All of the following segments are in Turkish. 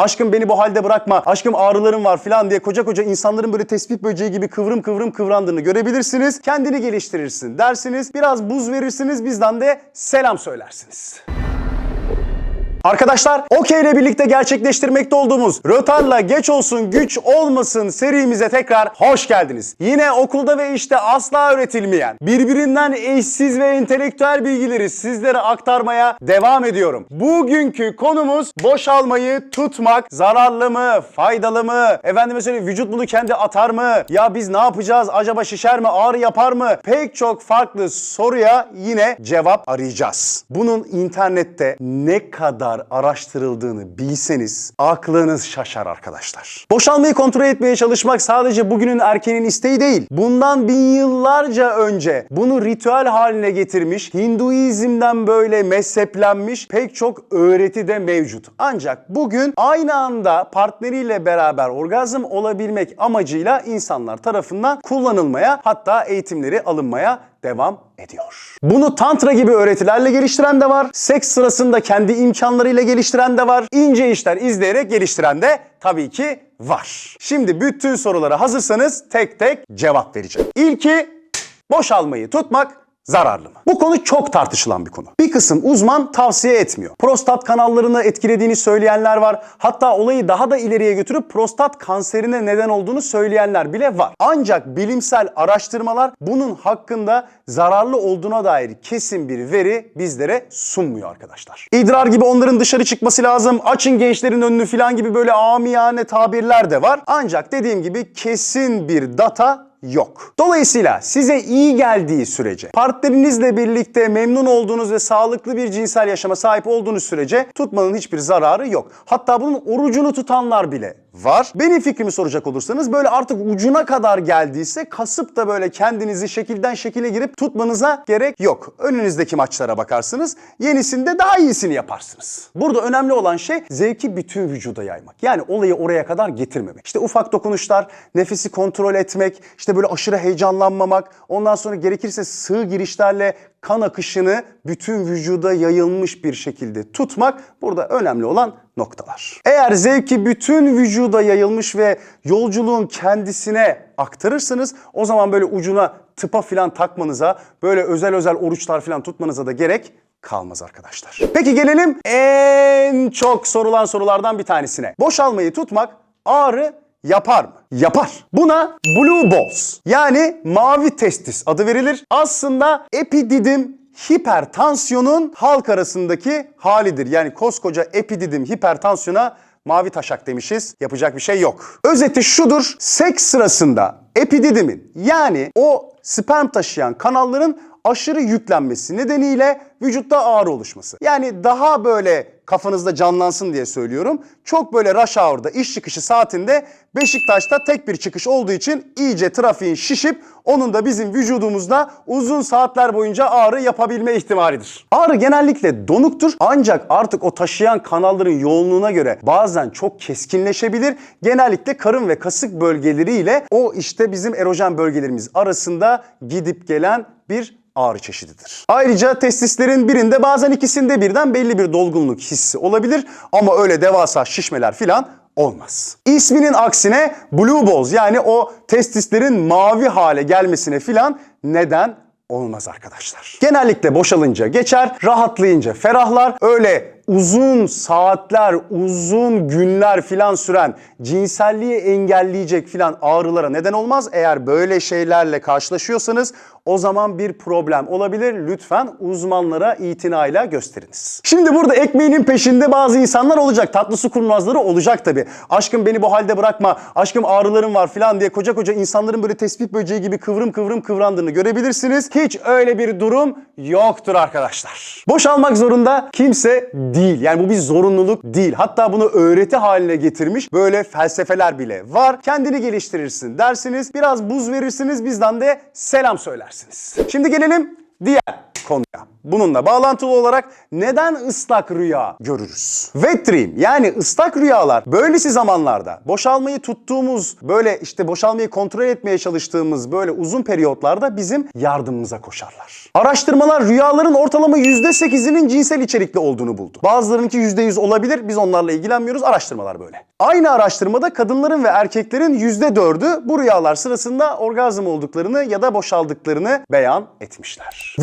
Aşkım beni bu halde bırakma. Aşkım ağrılarım var falan diye koca koca insanların böyle tespit böceği gibi kıvrım kıvrım kıvrandığını görebilirsiniz. Kendini geliştirirsin dersiniz. Biraz buz verirsiniz bizden de selam söylersiniz. Arkadaşlar OK ile birlikte gerçekleştirmekte olduğumuz Rötar'la geç olsun güç olmasın serimize tekrar hoş geldiniz. Yine okulda ve işte asla öğretilmeyen, birbirinden eşsiz ve entelektüel bilgileri sizlere aktarmaya devam ediyorum. Bugünkü konumuz boşalmayı tutmak zararlı mı, faydalı mı? Efendime söyleyeyim vücut bunu kendi atar mı? Ya biz ne yapacağız? Acaba şişer mi? Ağrı yapar mı? Pek çok farklı soruya yine cevap arayacağız. Bunun internette ne kadar araştırıldığını bilseniz aklınız şaşar arkadaşlar. Boşalmayı kontrol etmeye çalışmak sadece bugünün erkenin isteği değil. Bundan bin yıllarca önce bunu ritüel haline getirmiş, Hinduizm'den böyle mezheplenmiş pek çok öğreti de mevcut. Ancak bugün aynı anda partneriyle beraber orgazm olabilmek amacıyla insanlar tarafından kullanılmaya hatta eğitimleri alınmaya devam ediyor. Bunu tantra gibi öğretilerle geliştiren de var. Seks sırasında kendi imkanlarıyla geliştiren de var. İnce işler izleyerek geliştiren de tabii ki var. Şimdi bütün sorulara hazırsanız tek tek cevap vereceğim. İlki boşalmayı tutmak zararlı mı? Bu konu çok tartışılan bir konu. Bir kısım uzman tavsiye etmiyor. Prostat kanallarını etkilediğini söyleyenler var. Hatta olayı daha da ileriye götürüp prostat kanserine neden olduğunu söyleyenler bile var. Ancak bilimsel araştırmalar bunun hakkında zararlı olduğuna dair kesin bir veri bizlere sunmuyor arkadaşlar. İdrar gibi onların dışarı çıkması lazım. Açın gençlerin önünü falan gibi böyle amiyane tabirler de var. Ancak dediğim gibi kesin bir data yok. Dolayısıyla size iyi geldiği sürece, partnerinizle birlikte memnun olduğunuz ve sağlıklı bir cinsel yaşama sahip olduğunuz sürece tutmanın hiçbir zararı yok. Hatta bunun orucunu tutanlar bile var. Benim fikrimi soracak olursanız böyle artık ucuna kadar geldiyse kasıp da böyle kendinizi şekilden şekile girip tutmanıza gerek yok. Önünüzdeki maçlara bakarsınız. Yenisinde daha iyisini yaparsınız. Burada önemli olan şey zevki bütün vücuda yaymak. Yani olayı oraya kadar getirmemek. İşte ufak dokunuşlar, nefesi kontrol etmek, işte böyle aşırı heyecanlanmamak, ondan sonra gerekirse sığ girişlerle kan akışını bütün vücuda yayılmış bir şekilde tutmak burada önemli olan noktalar. Eğer zevki bütün vücuda yayılmış ve yolculuğun kendisine aktarırsanız o zaman böyle ucuna tıpa filan takmanıza, böyle özel özel oruçlar filan tutmanıza da gerek kalmaz arkadaşlar. Peki gelelim en çok sorulan sorulardan bir tanesine. Boşalmayı tutmak ağrı yapar mı? Yapar. Buna blue balls yani mavi testis adı verilir. Aslında epididim hipertansiyonun halk arasındaki halidir. Yani koskoca epididim hipertansiyona mavi taşak demişiz. Yapacak bir şey yok. Özeti şudur. Seks sırasında epididimin yani o sperm taşıyan kanalların aşırı yüklenmesi nedeniyle vücutta ağrı oluşması. Yani daha böyle kafanızda canlansın diye söylüyorum. Çok böyle rush hour'da iş çıkışı saatinde Beşiktaş'ta tek bir çıkış olduğu için iyice trafiğin şişip onun da bizim vücudumuzda uzun saatler boyunca ağrı yapabilme ihtimalidir. Ağrı genellikle donuktur ancak artık o taşıyan kanalların yoğunluğuna göre bazen çok keskinleşebilir. Genellikle karın ve kasık bölgeleriyle o işte bizim erojen bölgelerimiz arasında gidip gelen bir ağrı çeşididir. Ayrıca testislerin birinde bazen ikisinde birden belli bir dolgunluk hissi olabilir ama öyle devasa şişmeler filan olmaz. İsminin aksine blue balls yani o testislerin mavi hale gelmesine filan neden olmaz arkadaşlar. Genellikle boşalınca geçer, rahatlayınca ferahlar. Öyle uzun saatler, uzun günler filan süren cinselliği engelleyecek filan ağrılara neden olmaz. Eğer böyle şeylerle karşılaşıyorsanız o zaman bir problem olabilir. Lütfen uzmanlara itinayla gösteriniz. Şimdi burada ekmeğinin peşinde bazı insanlar olacak. Tatlı su kurnazları olacak tabi. Aşkım beni bu halde bırakma, aşkım ağrılarım var filan diye koca koca insanların böyle tespit böceği gibi kıvrım kıvrım kıvrandığını görebilirsiniz. Hiç öyle bir durum yoktur arkadaşlar. Boşalmak zorunda kimse değil. Yani bu bir zorunluluk değil. Hatta bunu öğreti haline getirmiş böyle felsefeler bile var. Kendini geliştirirsin dersiniz. Biraz buz verirsiniz bizden de selam söylersiniz. Şimdi gelelim diğer konuya. Bununla bağlantılı olarak neden ıslak rüya görürüz? Wet dream yani ıslak rüyalar böylesi zamanlarda boşalmayı tuttuğumuz böyle işte boşalmayı kontrol etmeye çalıştığımız böyle uzun periyotlarda bizim yardımımıza koşarlar. Araştırmalar rüyaların ortalama %8'inin cinsel içerikli olduğunu buldu. Bazılarınınki %100 olabilir. Biz onlarla ilgilenmiyoruz. Araştırmalar böyle. Aynı araştırmada kadınların ve erkeklerin %4'ü bu rüyalar sırasında orgazm olduklarını ya da boşaldıklarını beyan etmişler.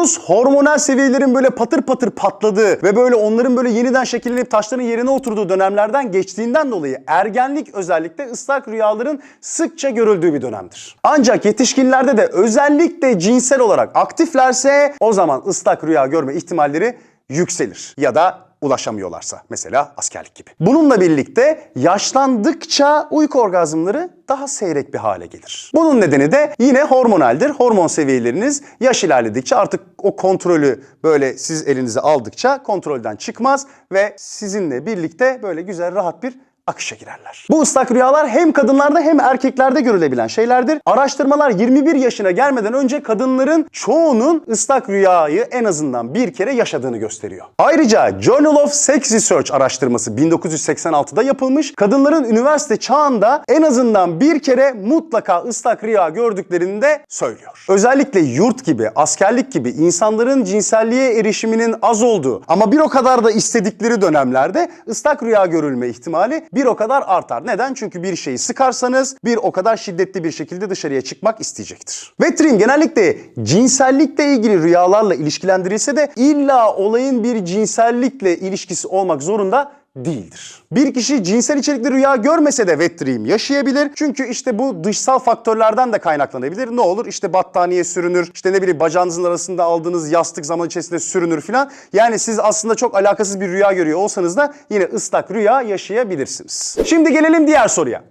Vücudunuz hormonal seviyelerin böyle patır patır patladığı ve böyle onların böyle yeniden şekillenip taşların yerine oturduğu dönemlerden geçtiğinden dolayı ergenlik özellikle ıslak rüyaların sıkça görüldüğü bir dönemdir. Ancak yetişkinlerde de özellikle cinsel olarak aktiflerse o zaman ıslak rüya görme ihtimalleri yükselir ya da ulaşamıyorlarsa mesela askerlik gibi. Bununla birlikte yaşlandıkça uyku orgazmları daha seyrek bir hale gelir. Bunun nedeni de yine hormonaldir. Hormon seviyeleriniz yaş ilerledikçe artık o kontrolü böyle siz elinize aldıkça kontrolden çıkmaz ve sizinle birlikte böyle güzel rahat bir akışa girerler. Bu ıslak rüyalar hem kadınlarda hem erkeklerde görülebilen şeylerdir. Araştırmalar 21 yaşına gelmeden önce kadınların çoğunun ıslak rüyayı en azından bir kere yaşadığını gösteriyor. Ayrıca Journal of Sex Research araştırması 1986'da yapılmış. Kadınların üniversite çağında en azından bir kere mutlaka ıslak rüya gördüklerini de söylüyor. Özellikle yurt gibi, askerlik gibi insanların cinselliğe erişiminin az olduğu ama bir o kadar da istedikleri dönemlerde ıslak rüya görülme ihtimali o kadar artar. Neden? Çünkü bir şeyi sıkarsanız bir o kadar şiddetli bir şekilde dışarıya çıkmak isteyecektir. Dream genellikle cinsellikle ilgili rüyalarla ilişkilendirilse de illa olayın bir cinsellikle ilişkisi olmak zorunda değildir. Bir kişi cinsel içerikli rüya görmese de wet dream yaşayabilir. Çünkü işte bu dışsal faktörlerden de kaynaklanabilir. Ne olur? İşte battaniye sürünür, işte ne bileyim bacağınızın arasında aldığınız yastık zaman içerisinde sürünür filan. Yani siz aslında çok alakasız bir rüya görüyor olsanız da yine ıslak rüya yaşayabilirsiniz. Şimdi gelelim diğer soruya.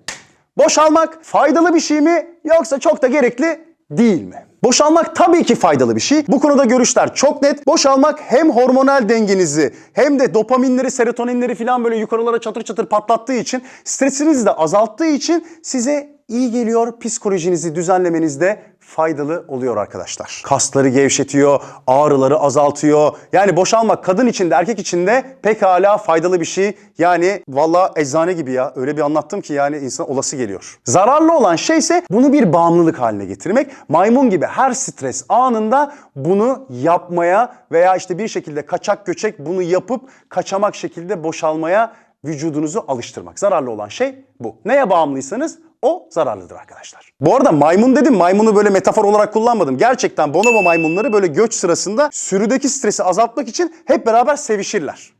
Boşalmak faydalı bir şey mi yoksa çok da gerekli değil mi? Boşalmak tabii ki faydalı bir şey. Bu konuda görüşler çok net. Boşalmak hem hormonal dengenizi hem de dopaminleri, serotoninleri falan böyle yukarılara çatır çatır patlattığı için stresinizi de azalttığı için size iyi geliyor. Psikolojinizi düzenlemenizde faydalı oluyor arkadaşlar. Kasları gevşetiyor, ağrıları azaltıyor. Yani boşalmak kadın için de erkek için de pekala faydalı bir şey. Yani valla eczane gibi ya. Öyle bir anlattım ki yani insan olası geliyor. Zararlı olan şey ise bunu bir bağımlılık haline getirmek. Maymun gibi her stres anında bunu yapmaya veya işte bir şekilde kaçak göçek bunu yapıp kaçamak şekilde boşalmaya vücudunuzu alıştırmak. Zararlı olan şey bu. Neye bağımlıysanız o zararlıdır arkadaşlar. Bu arada maymun dedim maymunu böyle metafor olarak kullanmadım. Gerçekten bonobo maymunları böyle göç sırasında sürüdeki stresi azaltmak için hep beraber sevişirler.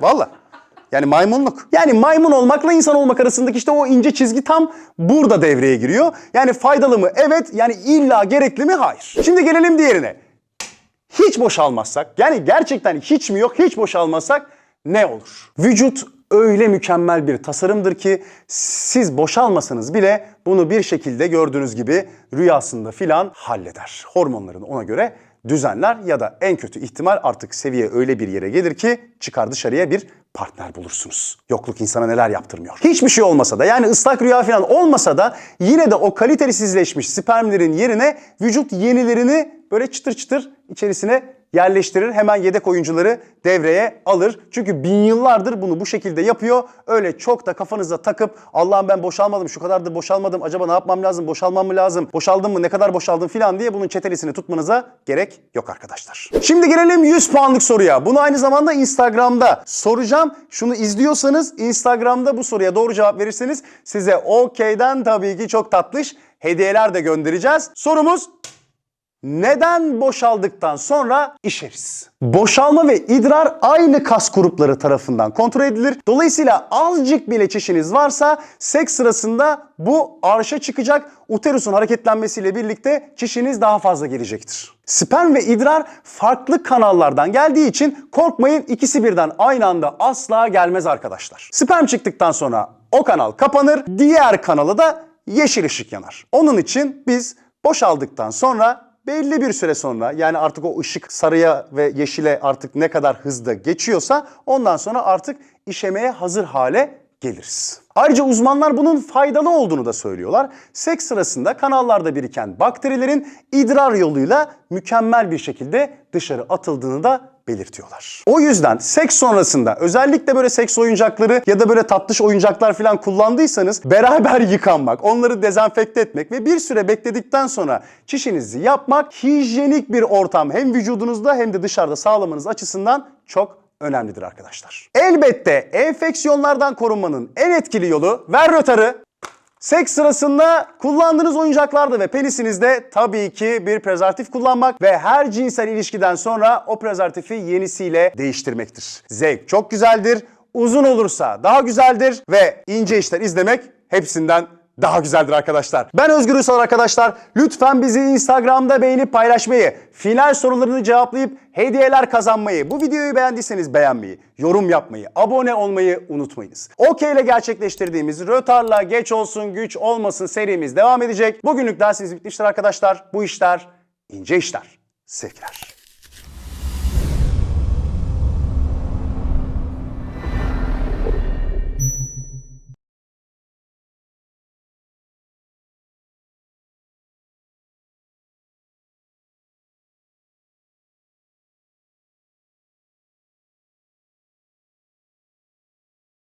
Valla. Yani maymunluk. Yani maymun olmakla insan olmak arasındaki işte o ince çizgi tam burada devreye giriyor. Yani faydalı mı? Evet. Yani illa gerekli mi? Hayır. Şimdi gelelim diğerine. Hiç boşalmazsak yani gerçekten hiç mi yok hiç boşalmazsak ne olur? Vücut öyle mükemmel bir tasarımdır ki siz boşalmasanız bile bunu bir şekilde gördüğünüz gibi rüyasında filan halleder. Hormonlarını ona göre düzenler ya da en kötü ihtimal artık seviye öyle bir yere gelir ki çıkar dışarıya bir partner bulursunuz. Yokluk insana neler yaptırmıyor. Hiçbir şey olmasa da yani ıslak rüya falan olmasa da yine de o kalitesizleşmiş spermlerin yerine vücut yenilerini böyle çıtır çıtır içerisine yerleştirir. Hemen yedek oyuncuları devreye alır. Çünkü bin yıllardır bunu bu şekilde yapıyor. Öyle çok da kafanıza takıp Allah'ım ben boşalmadım şu kadar da boşalmadım. Acaba ne yapmam lazım? Boşalmam mı lazım? Boşaldım mı? Ne kadar boşaldım filan diye bunun çetelesini tutmanıza gerek yok arkadaşlar. Şimdi gelelim 100 puanlık soruya. Bunu aynı zamanda Instagram'da soracağım. Şunu izliyorsanız Instagram'da bu soruya doğru cevap verirseniz size OK'den tabii ki çok tatlış hediyeler de göndereceğiz. Sorumuz neden boşaldıktan sonra işeriz? Boşalma ve idrar aynı kas grupları tarafından kontrol edilir. Dolayısıyla azıcık bile çişiniz varsa seks sırasında bu arşa çıkacak. Uterusun hareketlenmesiyle birlikte çişiniz daha fazla gelecektir. Sperm ve idrar farklı kanallardan geldiği için korkmayın ikisi birden aynı anda asla gelmez arkadaşlar. Sperm çıktıktan sonra o kanal kapanır, diğer kanalı da yeşil ışık yanar. Onun için biz boşaldıktan sonra belli bir süre sonra yani artık o ışık sarıya ve yeşile artık ne kadar hızlı geçiyorsa ondan sonra artık işemeye hazır hale geliriz. Ayrıca uzmanlar bunun faydalı olduğunu da söylüyorlar. Seks sırasında kanallarda biriken bakterilerin idrar yoluyla mükemmel bir şekilde dışarı atıldığını da belirtiyorlar. O yüzden seks sonrasında özellikle böyle seks oyuncakları ya da böyle tatlış oyuncaklar falan kullandıysanız beraber yıkanmak, onları dezenfekte etmek ve bir süre bekledikten sonra çişinizi yapmak hijyenik bir ortam hem vücudunuzda hem de dışarıda sağlamanız açısından çok önemlidir arkadaşlar. Elbette enfeksiyonlardan korunmanın en etkili yolu ver rötarı Seks sırasında kullandığınız oyuncaklarda ve penisinizde tabii ki bir prezervatif kullanmak ve her cinsel ilişkiden sonra o prezervatifi yenisiyle değiştirmektir. Zevk çok güzeldir, uzun olursa daha güzeldir ve ince işler izlemek hepsinden daha güzeldir arkadaşlar. Ben Özgür Ünsal arkadaşlar. Lütfen bizi Instagram'da beğenip paylaşmayı, final sorularını cevaplayıp hediyeler kazanmayı, bu videoyu beğendiyseniz beğenmeyi, yorum yapmayı, abone olmayı unutmayınız. OK ile gerçekleştirdiğimiz rötarla geç olsun güç olmasın serimiz devam edecek. Bugünlük dersimiz bitmiştir arkadaşlar. Bu işler ince işler. Sevgiler.